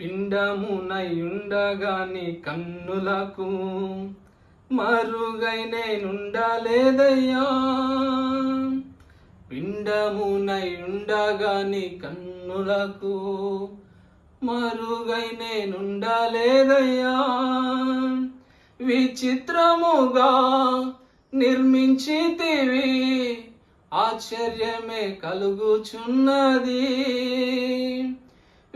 పిండమునయుండగాని కన్నులకు మరుగై నేనుండలేదయ్యా. పిండమునయుండగాని కన్నులకు మరుగై నేనుండలేదయ్యా. విచిత్రముగా నిర్మించితివి ఆశ్చర్యమే కలుగుచున్నది.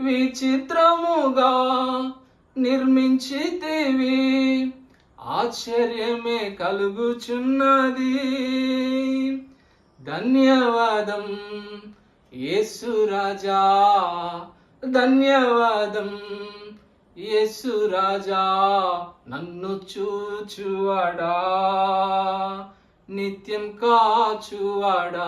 విచిత్రముగా నిర్మించితివి. ఆశ్చర్యమే కలుగుచున్నది. ధన్యవాదం యేసు రాజా. ధన్యవాదం యేసు రాజా. నన్ను చూచువాడా. నిత్యం కాచువాడా.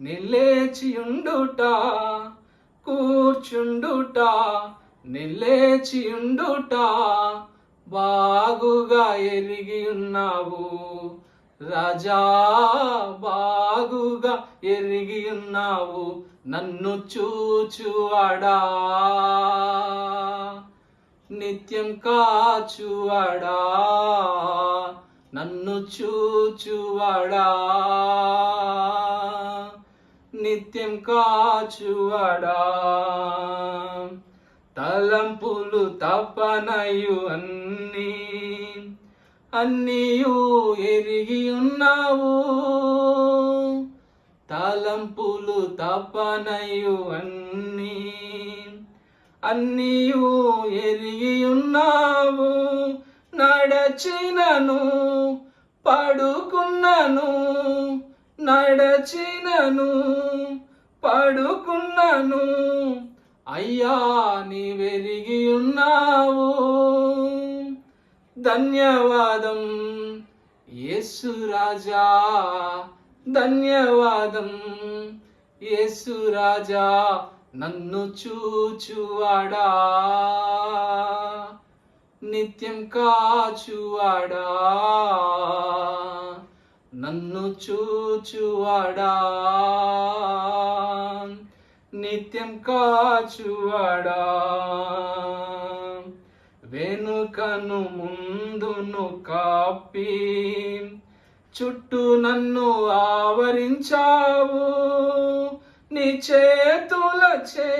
నిల్లేచియుండుట కూర్చుండుట నిల్లేచియుండుట బాగుగా ఎరిగి ఉన్నావు రాజా బాగుగా ఎరిగి ఉన్నావు నన్ను చూచువాడా. నిత్యం కాచువాడా. నన్ను చూచువాడా. నిత్యం కాచువడా. తలంపులు తపనయు అన్నీ అన్నీయు ఎరిగి ఉన్నావు. తలంపులు తపనయు అన్నీ అన్నీయు ఎరిగి ఉన్నావు. నడచినను పడుకున్నను నడచినను పడుకున్నను. అయ్యా నీ వెలిగి ఉన్నావు. ధన్యవాదం యేసు రాజా. ధన్యవాదం యేసు రాజా నన్ను చూచువాడా. నిత్యం కాచువాడా. నన్ను చూచువాడా? నిత్యం కాచువాడా? వెనుకను ముందును కాపి చుట్టూ నన్ను ఆవరించావు. నీ చేతులచే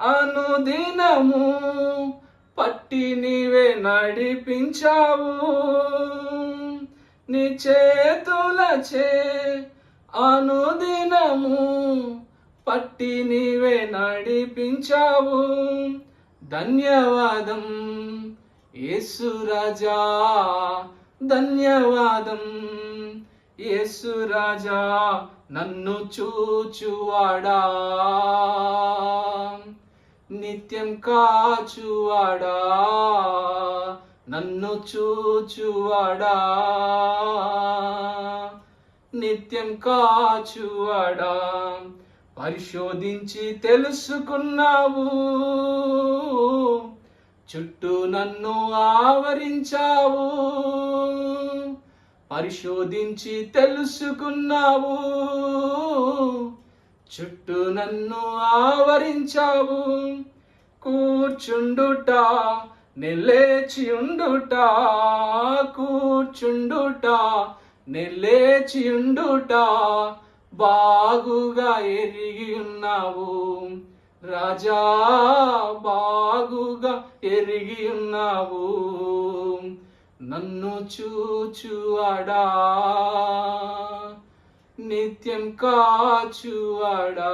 అనుదినము పట్టి నీవే నడిపించావు. నీ చేతులచే అనుదినము పట్టి నీవే నడిపించావు. ధన్యవాదం. యేసు రాజా ధన్యవాదం. యేసు రాజా నన్ను చూచువాడా. నిత్యం కాచువాడా. నన్ను చూచువడా? నిత్యం కాచువడా? పరిశోధించి తెలుసుకున్నావు. చుట్టూ నన్ను ఆవరించావు. పరిశోధించి తెలుసుకున్నావు. చుట్టూ నన్ను ఆవరించావు. కూర్చుండుట నిలేచియుండుట కూర్చుండుట నిలేచియుండుట బాగుగా ఎరిగి ఉన్నావు రాజా బాగుగా ఎరిగి ఉన్నావు నన్ను చూచువాడా నిత్యం కాచువాడా.